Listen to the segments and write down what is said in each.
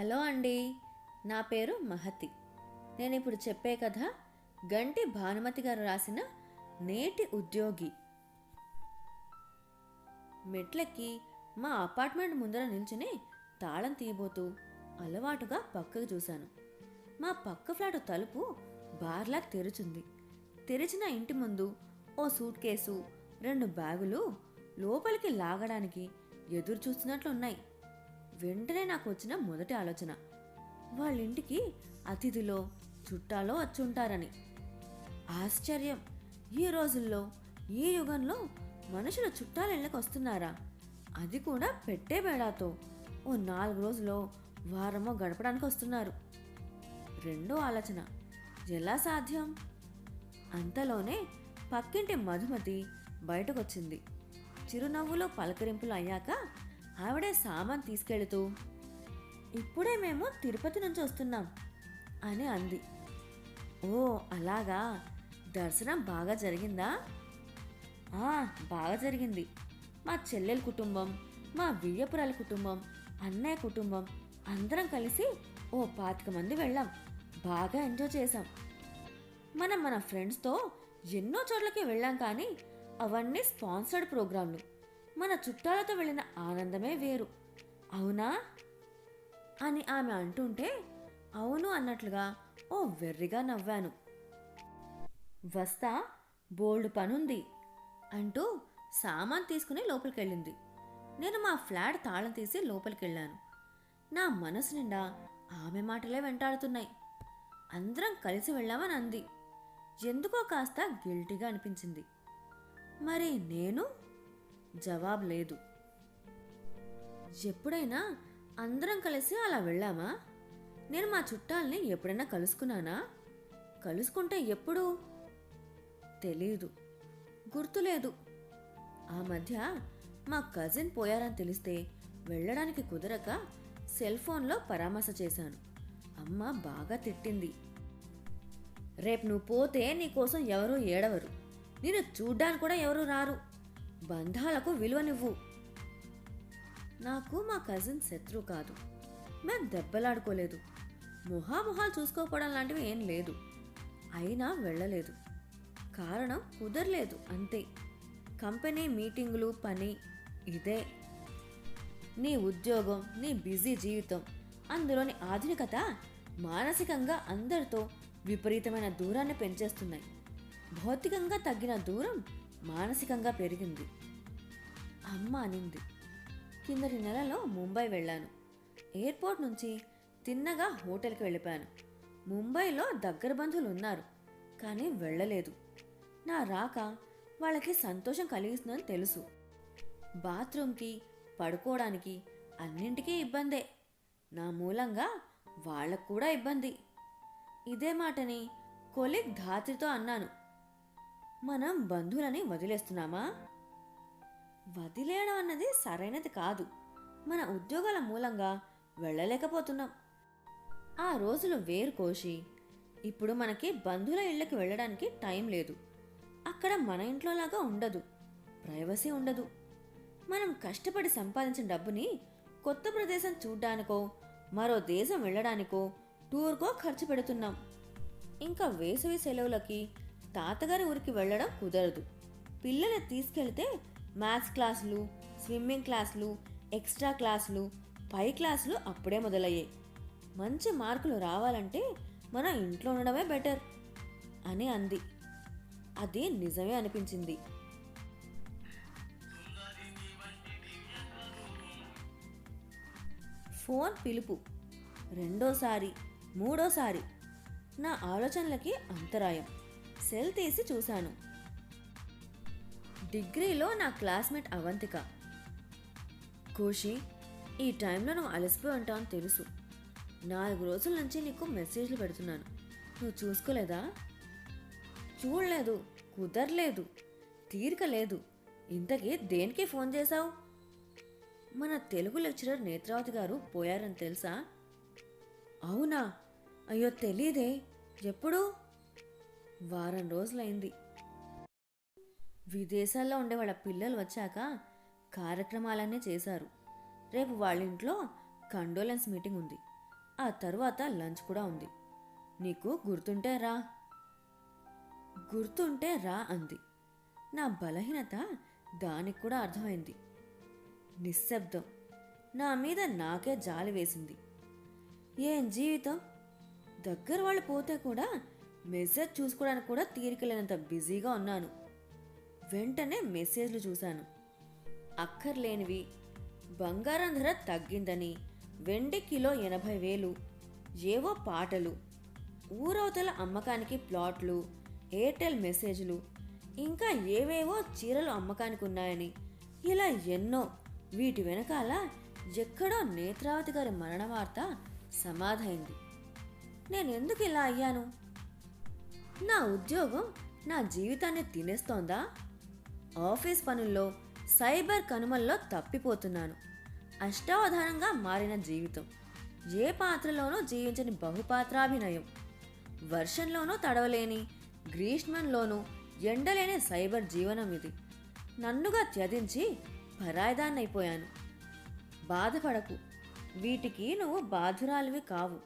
Hello అండి నా పేరు మహతి. నేను ఇప్పుడు చెప్పే కథ గంటి భానుమతి గారు రాసిన నేటి ఉద్యోగి. మెట్లెక్కి మా అపార్ట్మెంట్ ముందర నిల్చుని తాళం తీయబోతూ అలవాటుగా పక్కకు చూశాను. మా పక్క ఫ్లాట్ తలుపు బార్లా తెరుచుంది. తెరిచిన ఇంటి ముందు ఓ సూట్ కేసు రెండు బ్యాగులు లోపలికి లాగడానికి ఎదురు చూస్తున్నట్లున్నాయి వెంటనే నాకు వచ్చిన మొదటి ఆలోచన. వాళ్ళింటికి అతిథిలో చుట్టాలో వచ్చుంటారని. ఆశ్చర్యం. ఈ రోజుల్లో ఈ యుగంలో మనుషులు చుట్టాలు ఇళ్ళకి వస్తున్నారా? అది కూడా పెట్టే బేడాతో. ఓ నాలుగు రోజులో వారమో గడపడానికి వస్తున్నారు. రెండో ఆలోచన. ఎలా సాధ్యం? అంతలోనే పక్కింటి మధుమతి బయటకొచ్చింది. చిరునవ్వులో పలకరింపులు అయ్యాక ఆవిడే సామాన్ తీసుకెళుతూ ఇప్పుడే మేము తిరుపతి నుంచి వస్తున్నాం అని అంది. ఓ అలాగా? దర్శనం బాగా జరిగిందా? "ఆ, బాగా జరిగింది. మా చెల్లెల కుటుంబం మా వియ్యపురాల కుటుంబం అన్నయ్య కుటుంబం అందరం కలిసి ఓ పాతిక మంది వెళ్ళాం. బాగా ఎంజాయ్ చేశాం. మనం మన ఫ్రెండ్స్తో ఎన్నో చోట్లకి వెళ్ళాం కానీ అవన్నీ స్పాన్సర్డ్ ప్రోగ్రాంలు. మన చుట్టాలతో వెళ్ళిన ఆనందమే వేరు. అవునా? అని ఆమె అంటుంటే అవును అన్నట్లుగా ఓ వెర్రిగా నవ్వాను. వస్తా బోల్డ్ పనుంది అంటూ సామాన్ తీసుకుని లోపలికెళ్ళింది. నేను మా ఫ్లాట్ తాళం తీసి లోపలికెళ్ళాను. నా మనసు నిండా ఆమె మాటలే వెంటాడుతున్నాయి. అందరం కలిసి వెళ్ళామని అంది ఎందుకో కాస్త గిల్టీగా అనిపించింది. మరి నేను? జవాబు లేదు. ఎప్పుడైనా అందరం కలిసి అలా వెళ్ళామా? నేను మా చుట్టాల్ని ఎప్పుడైనా కలుసుకున్నానా? కలుసుకుంటే ఎప్పుడు? తెలీదు. గుర్తులేదు. ఆ మధ్య మా కజిన్ పోయారని తెలిస్తే వెళ్ళడానికి కుదరక సెల్ ఫోన్లో పరామర్శ చేశాను. అమ్మ బాగా తిట్టింది. రేపు నువ్వు పోతే నీకోసం ఎవరూ ఏడవరు. నేను చూడ్డానికి కూడా ఎవరు రారు. బంధాలకు విలువనివ్వు. నాకు మా కజిన్ శత్రు కాదు. మేం దెబ్బలాడుకోలేదు. మొహామొహాలు చూసుకోకపోవడం లాంటివి ఏం లేదు. అయినా వెళ్ళలేదు. కారణం కుదరలేదు అంతే. కంపెనీ మీటింగులు పని ఇదే. నీ ఉద్యోగం నీ బిజీ జీవితం అందులోని ఆధునికత మానసికంగా అందరితో విపరీతమైన దూరాన్ని పెంచేస్తున్నాయి. భౌతికంగా తగ్గిన దూరం మానసికంగా పెరిగింది. అమ్మ అనింది. కిందటి నెలలో ముంబై వెళ్ళాను. ఎయిర్పోర్ట్ నుంచి తిన్నగా హోటల్కి వెళ్ళిపోయాను. ముంబైలో దగ్గర బంధువులు ఉన్నారు కానీ వెళ్ళలేదు. నా రాక వాళ్ళకి సంతోషం కలిగిస్తుందని తెలుసు. బాత్రూమ్కి పడుకోవడానికి అన్నింటికీ ఇబ్బందే. నా మూలంగా వాళ్ళకు కూడా ఇబ్బంది. ఇదే మాటని కొలిక్ ధాత్రితో అన్నాను. మనం బంధువులని వదిలేస్తున్నామా? వదిలేయడం అన్నది సరైనది కాదు. మన ఉద్యోగాల మూలంగా వెళ్ళలేకపోతున్నాం. ఆ రోజులు వేరు కోసి ఇప్పుడు మనకి బంధువుల ఇళ్ళకి వెళ్ళడానికి టైం లేదు. అక్కడ మన ఇంట్లోలాగా ఉండదు. ప్రైవసీ ఉండదు. మనం కష్టపడి సంపాదించిన డబ్బుని కొత్త ప్రదేశం చూడ్డానికో మరో దేశం వెళ్ళడానికో టూర్కో ఖర్చు పెడుతున్నాం. ఇంకా వేసవి సెలవులకి తాతగారి ఊరికి వెళ్ళడం కుదరదు. పిల్లల్ని తీసుకెళ్తే మ్యాథ్స్ క్లాసులు స్విమ్మింగ్ క్లాసులు ఎక్స్ట్రా క్లాసులు పై క్లాసులు అప్పుడే మొదలయ్యాయి. మంచి మార్కులు రావాలంటే మన ఇంట్లో ఉండడమే బెటర్ అని అంది. అది నిజమే అనిపించింది. ఫోన్ పిలుపు. రెండోసారి మూడోసారి. నా ఆలోచనలకి అంతరాయం. సెల్ తీసి చూశాను. డిగ్రీలో నా క్లాస్మేట్ అవంతిక. కోషి ఈ టైంలో నువ్వు అలసిపోయి ఉంటావని తెలుసు. నాలుగు రోజుల నుంచి నీకు మెసేజ్లు పెడుతున్నాను. నువ్వు చూసుకోలేదా? చూడలేదు కుదరలేదు తీరిక లేదు ఇంతకీ దేనికి ఫోన్ చేశావు? మన తెలుగు లెక్చరర్ నేత్రావతి గారు పోయారని తెలుసా? అవునా? అయ్యో తెలీదే. ఎప్పుడు? వారం రోజులైంది. విదేశాల్లో ఉండే వాళ్ళ పిల్లలు వచ్చాక కార్యక్రమాలన్నీ చేశారు. రేపు వాళ్ళ ఇంట్లో కండోలెన్స్ మీటింగ్ ఉంది. ఆ తర్వాత లంచ్ కూడా ఉంది. నీకు గుర్తుంటే రా. గుర్తుంటే రా అంది. నా బలహీనత దానికి కూడా అర్థమైంది. నిశ్శబ్దం. నా మీద నాకే జాలి వేసింది. ఏం జీవితం? దగ్గర వాళ్ళు పోతే కూడా మెసేజ్ చూసుకోవడానికి కూడా తీరిక లేనంత బిజీగా ఉన్నాను. వెంటనే మెసేజ్లు చూశాను. అక్కర్లేనివి. బంగారం ధర తగ్గిందని. వెండి కిలో ఎనభై వేలు. ఏవో పాటలు. ఊరవతల అమ్మకానికి ప్లాట్లు. ఎయిర్టెల్ మెసేజ్లు. ఇంకా ఏవేవో చీరలు అమ్మకానికి ఉన్నాయని. ఇలా ఎన్నో. వీటి వెనకాల ఎక్కడో నేత్రావతి గారి మరణ వార్త సమాధైంది. నేను ఎందుకు ఇలా అయ్యాను? నా ఉద్యోగం నా జీవితాన్ని తినేస్తోందా? ఆఫీస్ పనుల్లో సైబర్ కనుమల్లో తప్పిపోతున్నాను. అష్టావధానంగా మారిన జీవితం. ఏ పాత్రలోనూ జీవించని బహుపాత్రాభినయం. వర్షంలోనూ తడవలేని గ్రీష్మంలోనూ ఎండలేని సైబర్ జీవనం ఇది. నన్నుగా త్యజించి పరాయిదాన్నైపోయాను. బాధపడకు. వీటికి నువ్వు బాధురాలివి కావు.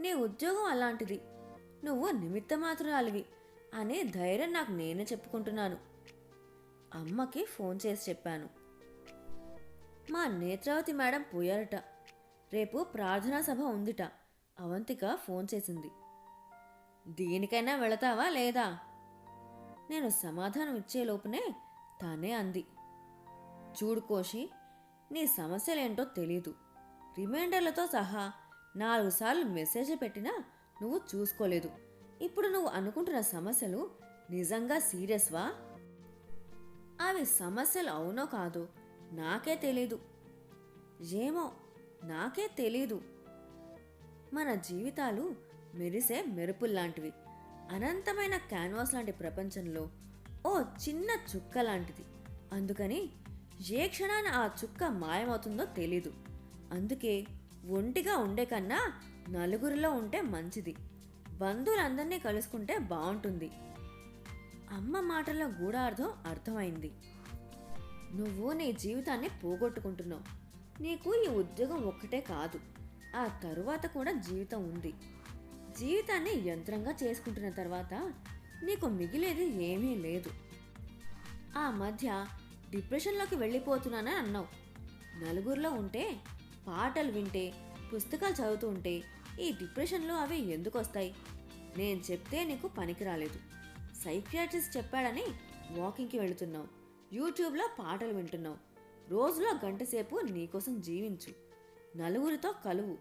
నీ ఉద్యోగం అలాంటిది. నువ్వు నిమిత్తమాత్రురాలివి అనే ధైర్యం నాకు నేనే చెప్పుకుంటున్నాను. అమ్మకి ఫోన్ చేసి చెప్పాను. మా నేత్రావతి మేడం పోయారట. రేపు ప్రార్థనా సభ ఉందిట. అవంతిక ఫోన్ చేసింది. దీనికైనా వెళతావా లేదా? నేను సమాధానం ఇచ్చే లోపునే తానే అంది. చూడు కోషి నీ సమస్యలేంటో తెలీదు. రిమైండర్లతో సహా నాలుగు సార్లు మెసేజ్ పెట్టినా నువ్వు చూసుకోలేదు. ఇప్పుడు నువ్వు అనుకుంటున్న సమస్యలు నిజంగా సీరియస్వా? అవి సమస్యలు అవునో కాదో నాకే తెలీదు. ఏమో నాకే తెలీదు. మన జీవితాలు మెరిసే మెరుపుల్లాంటివి. అనంతమైన క్యాన్వాస్ లాంటి ప్రపంచంలో ఓ చిన్న చుక్క లాంటిది. అందుకని ఏ క్షణాన ఆ చుక్క మాయమవుతుందో తెలీదు. అందుకే ఒంటిగా ఉండే కన్నా నలుగురిలో ఉంటే మంచిది. బంధువులందరినీ కలుసుకుంటే బాగుంటుంది అమ్మ మాటల్లో గూఢార్థం అర్థమైంది. నువ్వు నీ జీవితాన్ని పోగొట్టుకుంటున్నావు. నీకు ఈ ఉద్యోగం ఒక్కటే కాదు. ఆ తరువాత కూడా జీవితం ఉంది. జీవితాన్ని యంత్రంగా చేసుకుంటున్న తర్వాత నీకు మిగిలేది ఏమీ లేదు. ఆ మధ్య డిప్రెషన్లోకి వెళ్ళిపోతున్నానని అన్నావు. నలుగురిలో ఉంటే పాటలు వింటే పుస్తకాలు చదువుతూ ఉంటే ఈ డిప్రెషన్లో అవి ఎందుకు వస్తాయి నేను చెప్తే నీకు పనికి రాలేదు. సైకియాట్రిస్ట్ చెప్పాడని వాకింగ్కి వెళుతున్నావు. యూట్యూబ్లో పాటలు వింటున్నావు. రోజులో గంట సేపు నీకోసం జీవించు. నలుగురితో కలువు.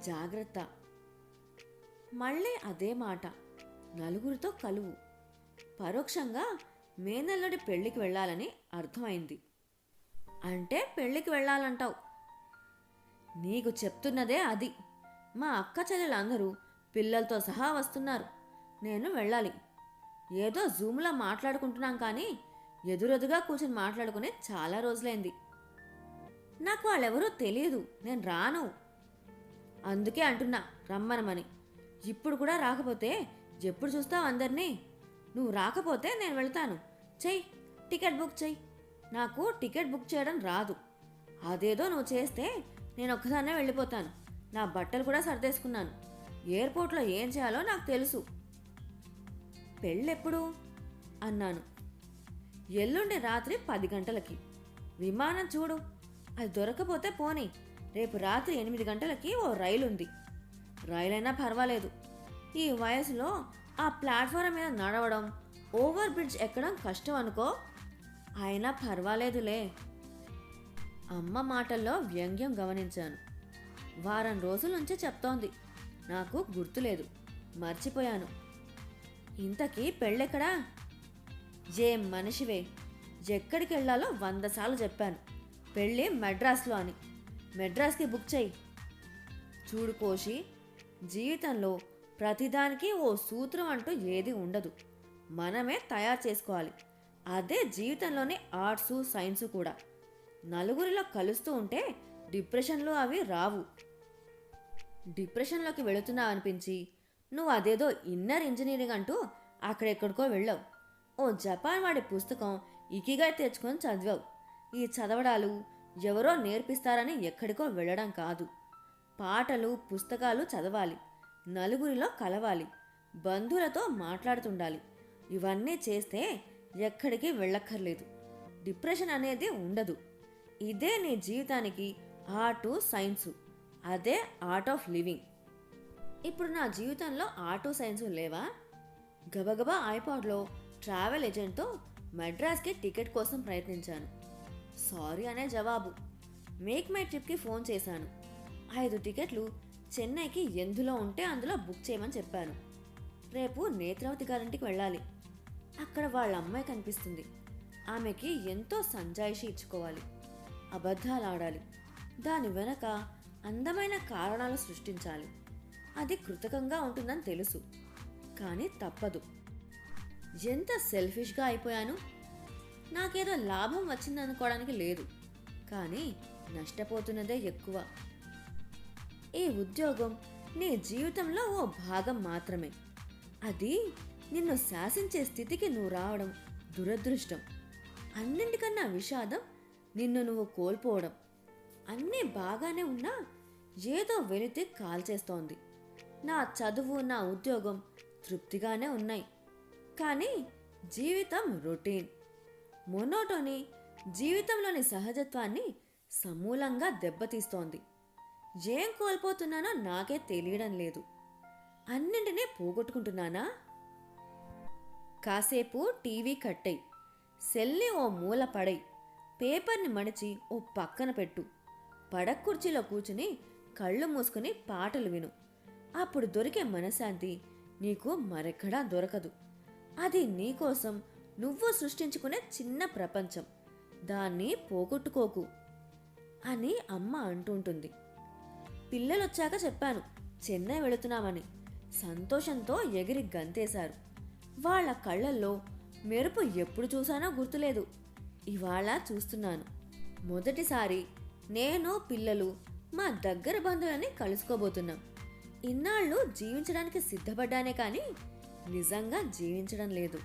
జాగ్రత్త. మళ్ళీ అదే మాట. నలుగురితో కలువు. పరోక్షంగా మేనల్లుడి పెళ్ళికి వెళ్ళాలని అర్థమైంది. అంటే పెళ్ళికి వెళ్ళాలంటావు. నీకు చెప్తున్నదే అది. మా అక్క చెల్లెలందరూ పిల్లలతో సహా వస్తున్నారు. నేను వెళ్ళాలి. ఏదో జూమ్లో మాట్లాడుకుంటున్నాం కానీ ఎదురెదుగా కూర్చొని మాట్లాడుకుని చాలా రోజులైంది. నాకు వాళ్ళెవరూ తెలియదు నేను రాను. అందుకే అంటున్నా రమ్మనమని. ఇప్పుడు కూడా రాకపోతే ఎప్పుడు చూస్తావు అందరినీ? నువ్వు రాకపోతే నేను వెళ్తాను. చెయ్యి టికెట్ బుక్ చెయ్యి నాకు టికెట్ బుక్ చేయడం రాదు. అదేదో నువ్వు చేస్తే నేను ఒక్కదాన్నే వెళ్ళిపోతాను. నా బట్టలు కూడా సర్దేసుకున్నాను. ఎయిర్పోర్ట్లో ఏం చేయాలో నాకు తెలుసు. పెళ్ళెప్పుడు? అన్నాను. ఎల్లుండి రాత్రి పది గంటలకి. విమానం చూడు. అది దొరకపోతే పోనీ. రేపు రాత్రి ఎనిమిది గంటలకి ఓ రైలు ఉంది. రైలైనా పర్వాలేదు. ఈ వయసులో ఆ ప్లాట్ఫారం మీద నడవడం ఓవర్ బ్రిడ్జ్ ఎక్కడం కష్టం అనుకో. అయినా పర్వాలేదులే. అమ్మ మాటల్లో వ్యంగ్యం గమనించాను. వారం రోజుల నుంచే చెప్తోంది. నాకు గుర్తులేదు. మర్చిపోయాను. ఇంతకీ పెళ్ళెక్కడా? ఏ మనిషివే. ఎక్కడికి వెళ్ళాలో వంద సార్లు చెప్పాను. పెళ్ళి మెడ్రాస్లో అని. మెడ్రాస్కి బుక్ చేయి చూడు కోషి జీవితంలో ప్రతిదానికి ఓ సూత్రం అంటూ ఏది ఉండదు. మనమే తయారు చేసుకోవాలి. అదే జీవితంలోని ఆర్ట్సు సైన్సు కూడా. నలుగురిలో కలుస్తూ ఉంటే డిప్రెషన్లు అవి రావు. డిప్రెషన్లోకి వెళుతున్నావు అనిపించి నువ్వు అదేదో ఇన్నర్ ఇంజనీరింగ్ అంటూ అక్కడెక్కడికో వెళ్ళావు. ఓ జపాన్ వాడి పుస్తకం ఇకిగా తెచ్చుకొని చదివావు. ఈ చదవడాలు ఎవరో నేర్పిస్తారని ఎక్కడికో వెళ్ళడం కాదు. పాటలు పుస్తకాలు చదవాలి. నలుగురిలో కలవాలి. బంధువులతో మాట్లాడుతుండాలి. ఇవన్నీ చేస్తే ఎక్కడికి వెళ్ళక్కర్లేదు. డిప్రెషన్ అనేది ఉండదు. ఇదే నీ జీవితానికి ఆర్టు సైన్సు. అదే ఆర్ట్ ఆఫ్ లివింగ్. ఇప్పుడు నా జీవితంలో ఆర్టు సైన్సు లేవా? గబగబా ఐపాడ్లో ట్రావెల్ ఏజెంట్తో మద్రాస్కి టికెట్ కోసం ప్రయత్నించాను. సారీ అనే జవాబు. మేక్ మై ట్రిప్కి ఫోన్ చేశాను. ఐదు టికెట్లు చెన్నైకి ఎందులో ఉంటే అందులో బుక్ చేయమని చెప్పాను. రేపు నేత్రావతి గారింటికి వెళ్ళాలి. అక్కడ వాళ్ళ అమ్మాయి కనిపిస్తుంది. ఆమెకి ఎంతో సంజాయిషి ఇచ్చుకోవాలి. అబద్ధాలు ఆడాలి. దాని వెనక అందమైన కారణాలు సృష్టించాలి. అది కృతకంగా ఉంటుందని తెలుసు. కానీ తప్పదు. ఎంత సెల్ఫిష్గా అయిపోయాను? నాకేదో లాభం వచ్చిందనుకోవడానికి లేదు. కానీ నష్టపోతున్నదే ఎక్కువ. ఈ ఉద్యోగం నీ జీవితంలో ఓ భాగం మాత్రమే. అది నిన్ను శాసించే స్థితికి నువ్వు రావడం దురదృష్టం. అన్నింటికన్నా విషాదం నిన్ను నువ్వు కోల్పోవడం. అన్నీ బాగానే ఉన్నా ఏదో వెళితే కాల్చేస్తోంది నా చదువు నా ఉద్యోగం తృప్తిగానే ఉన్నాయి. కానీ జీవితం రొటీన్. మొనోటోని జీవితంలోని సహజత్వాన్ని సమూలంగా దెబ్బతీస్తోంది. ఏం కోల్పోతున్నానో నాకే తెలియడం లేదు. అన్నింటినీ పోగొట్టుకుంటున్నానా? కాసేపు టీవీ కట్టయి. సెల్ని ఓ మూల పడై పేపర్ని మడిచి ఓ పక్కన పెట్టు. పడక్ కుర్చీలో కూర్చుని కళ్ళు మూసుకుని పాటలు విను. అప్పుడు దొరికే మనశాంతి నీకు మరెక్కడా దొరకదు. అది నీకోసం నువ్వు సృష్టించుకునే చిన్న ప్రపంచం. దాన్ని పోగొట్టుకోకు అని అమ్మ అంటుంటుంది. పిల్లలొచ్చాక చెప్పాను చెన్నై వెళుతున్నామని. సంతోషంతో ఎగిరి గంతేశారు. వాళ్ళ కళ్ళల్లో మెరుపు ఎప్పుడు చూసానో గుర్తులేదు. ఇవాళ చూస్తున్నాను. మొదటిసారి నేను పిల్లలు మా దగ్గర బంధువులని కలుసుకోబోతున్నాం. ఇన్నాళ్ళు జీవించడానికి సిద్ధపడ్డానే కానీ నిజంగా జీవించడం లేదు.